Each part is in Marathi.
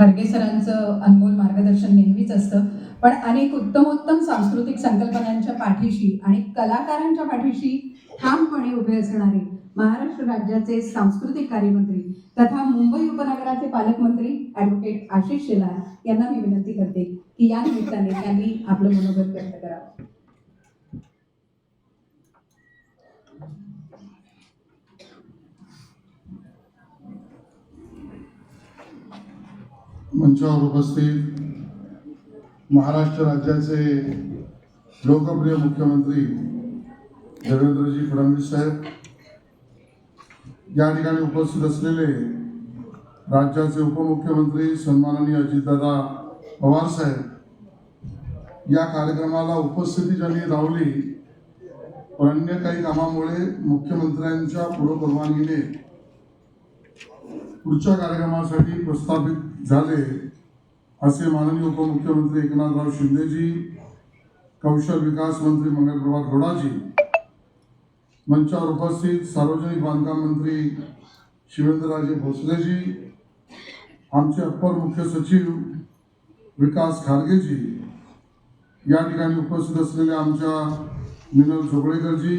खारगे सरांचं अनमोल मार्गदर्शन नेहमीच असतं. पण अनेक उत्तमोत्तम सांस्कृतिक संकल्पनांच्या पाठीशी आणि कलाकारांच्या पाठीशी ठामपणे उभे असणारे महाराष्ट्र राज्याचे सांस्कृतिक कार्यमंत्री तथा मुंबई उपनगराचे पालकमंत्री ॲडव्होकेट आशिष शेलार यांना मी विनंती करते की या निमित्ताने त्यांनी आपलं मनोगत व्यक्त करावं. मंचावर उपस्थित महाराष्ट्र राज्याचे लोकप्रिय मुख्यमंत्री देवेंद्रजी फडणवीस साहेब या ठिकाणी उपस्थित असलेले राज्याचे उपमुख्यमंत्री सन्माननीय अजितदादा पवार साहेब या कार्यक्रमाला उपस्थिती ज्यांनी लावली पण अन्य काही कामामुळे मुख्यमंत्र्यांच्या पूर्वपरवानगीने पुढच्या कार्यक्रमासाठी प्रस्थापित झाले. असे माननीय उपमुख्यमंत्री एकनाथराव शिंदेजी कौशल विकास मंत्री मंगलप्रभात घोडाजी मंचावर उपस्थित सार्वजनिक बांधकाम मंत्री शिवेंद्रराजे भोसलेजी आमचे अप्पर मुख्य सचिव विकास खारगेजी या ठिकाणी उपस्थित असलेले आमच्या मिनल झोगळेकरजी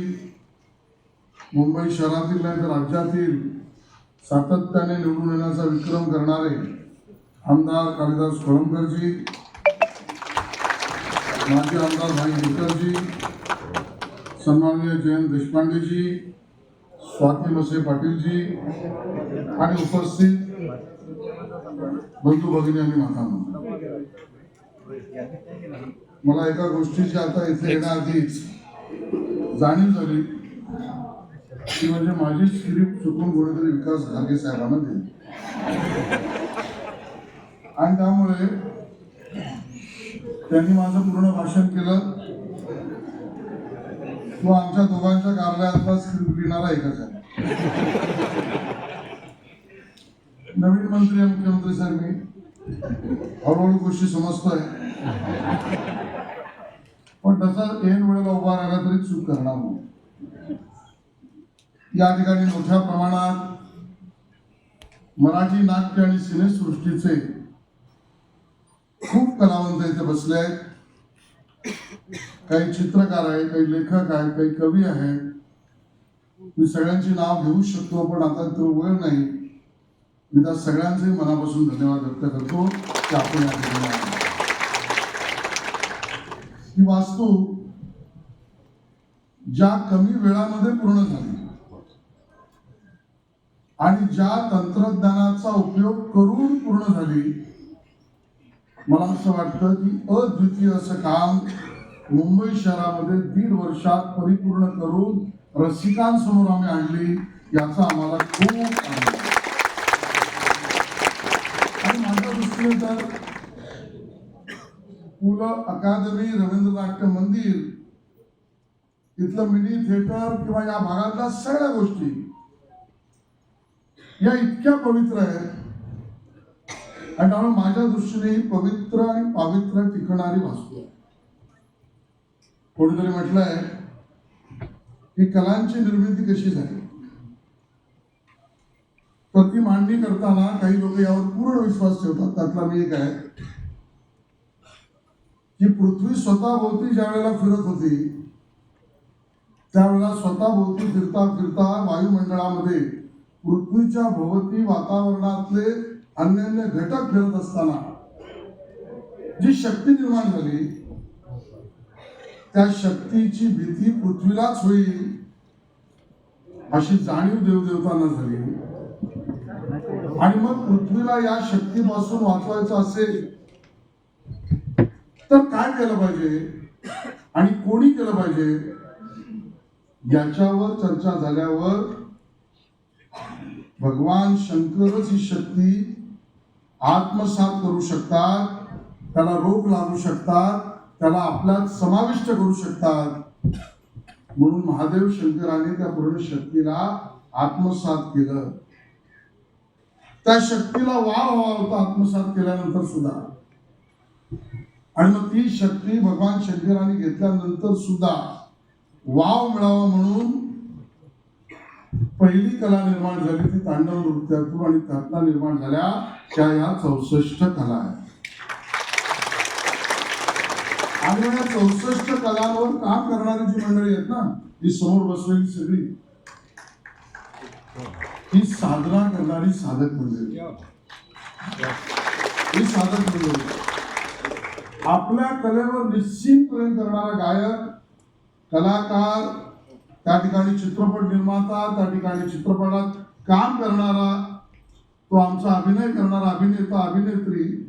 मुंबई शहरातील नाही तर राज्यातील सातत्याने निवडून येण्याचा विक्रम करणारे आमदार कालिदास कोळंबकरजी माजी आमदार भाई निकरजी सन्माननीय जयंत देशपांडेजी स्वाती मसे पाटीलजी आणि उपस्थित बंधू भगिनी आणि मातांनो मला एका गोष्टीची आता इथे येण्याआधीच जाणीव झाली. ती म्हणजे माझी स्क्रिप्ट चुकून कोणीतरी विकास घागे साहेबांना दिली. आणि त्यामुळे त्यांनी माझं पूर्ण भाषण केलं. तो आमच्या दोघांच्या कार्यालयातला स्क्रिप्ट लिहिणारा एकच नवीन मंत्री मुख्यमंत्री सर मी. हळूहळू गोष्टी समजतोय. पण तसा ऐन वेळेला उभा राहिला तरी चूक करणार नाही. या ठिकाणी मोठ्या प्रमाणात मराठी नाट्य आणि सिनेसृष्टीचे खूप कलावंत इथे बसले आहेत. काही चित्रकार आहे काही लेखक आहे काही कवी आहे मी सगळ्यांची नाव घेऊ शकतो पण आता तो वेळ नाही. मी त्या सगळ्यांचे मनापासून धन्यवाद व्यक्त करतो की आपण या ठिकाणी ही वास्तू ज्या कमी वेळामध्ये पूर्ण झाली आणि ज्या तंत्रज्ञानाचा उपयोग करून पूर्ण झाली मला असं वाटतं की अद्वितीय असं काम मुंबई शहरामध्ये दीड वर्षात परिपूर्ण करून रसिकांसमोर आम्ही आणली याचा आम्हाला खूप आनंद आणि माझ्या दृष्टीने तर पुलं अकादमी रवींद्र नाट्य मंदिर इथलं मिनी थिएटर किंवा या भागातल्या सगळ्या गोष्टी या इतक्या पवित्र आहेत. आणि त्यामुळे माझ्या दृष्टीने ही पवित्र आणि पावित्र टिकणारी वास्तू आहे. कोणीतरी म्हटलंय की कलांची निर्मिती कशी झाली? तर ती मांडणी करताना काही लोक यावर पूर्ण विश्वास ठेवतात. त्यातला मी एक आहे. की पृथ्वी स्वतः भोवती ज्या वेळेला फिरत होती त्यावेळेला स्वतः भोवती फिरता फिरता वायुमंडळामध्ये पृथ्वीच्या भोवती वातावरणातले अन्य अन्य घटक फिरत असताना जी शक्ती निर्माण झाली त्या शक्तीची भीती पृथ्वीलाच होईल अशी जाणीव देवदेवतांना झाली. आणि मग पृथ्वीला या शक्तीपासून वाचवायचं असेल तर काय केलं पाहिजे? आणि कोणी केलं पाहिजे? याच्यावर चर्चा झाल्यावर भगवान शंकरच ही शक्ती आत्मसात करू शकतात त्याला रोग लागू शकतात त्याला आपल्यात समाविष्ट करू शकतात. म्हणून महादेव शंकराने त्या पूर्ण शक्तीला आत्मसात केलं. त्या शक्तीला वाव हवा होता आत्मसात केल्यानंतर सुद्धा. आणि मग ती शक्ती भगवान शंकराने घेतल्यानंतर सुद्धा वाव मिळावा म्हणून पहिली कला निर्माण झाली ती तांडव नृत्यातून आणि त्यातला निर्माण झाल्या त्या या चौसष्ट कला आहेत. आणि या चौसष्ट कलांवर काम करणारी जी मंडळी आहेत ना ही समोर बसलेली सगळी ही साधना करणारी साधक मंडळी. ही साधक मंडळी. आपल्या कलेवर निश्चित प्रेम करणारा गायक कलाकार त्या ठिकाणी चित्रपट निर्माता त्या ठिकाणी चित्रपटात काम करणारा तो आमचा अभिनय करणारा अभिनेता अभिनेत्री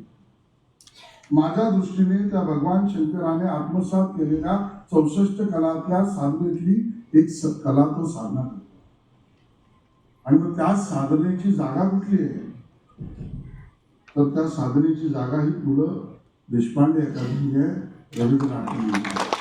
माझ्या दृष्टीने त्या भगवान शंकराने आत्मसात केलेल्या चौसष्ट कलातल्या साधनेतली एक स- कला तो साधना करतो. आणि मग त्या साधनेची जागा कुठली आहे? तर त्या साधनेची जागा ही पुढं देशपांडे अकादमी आहे रवींद्र नाट्य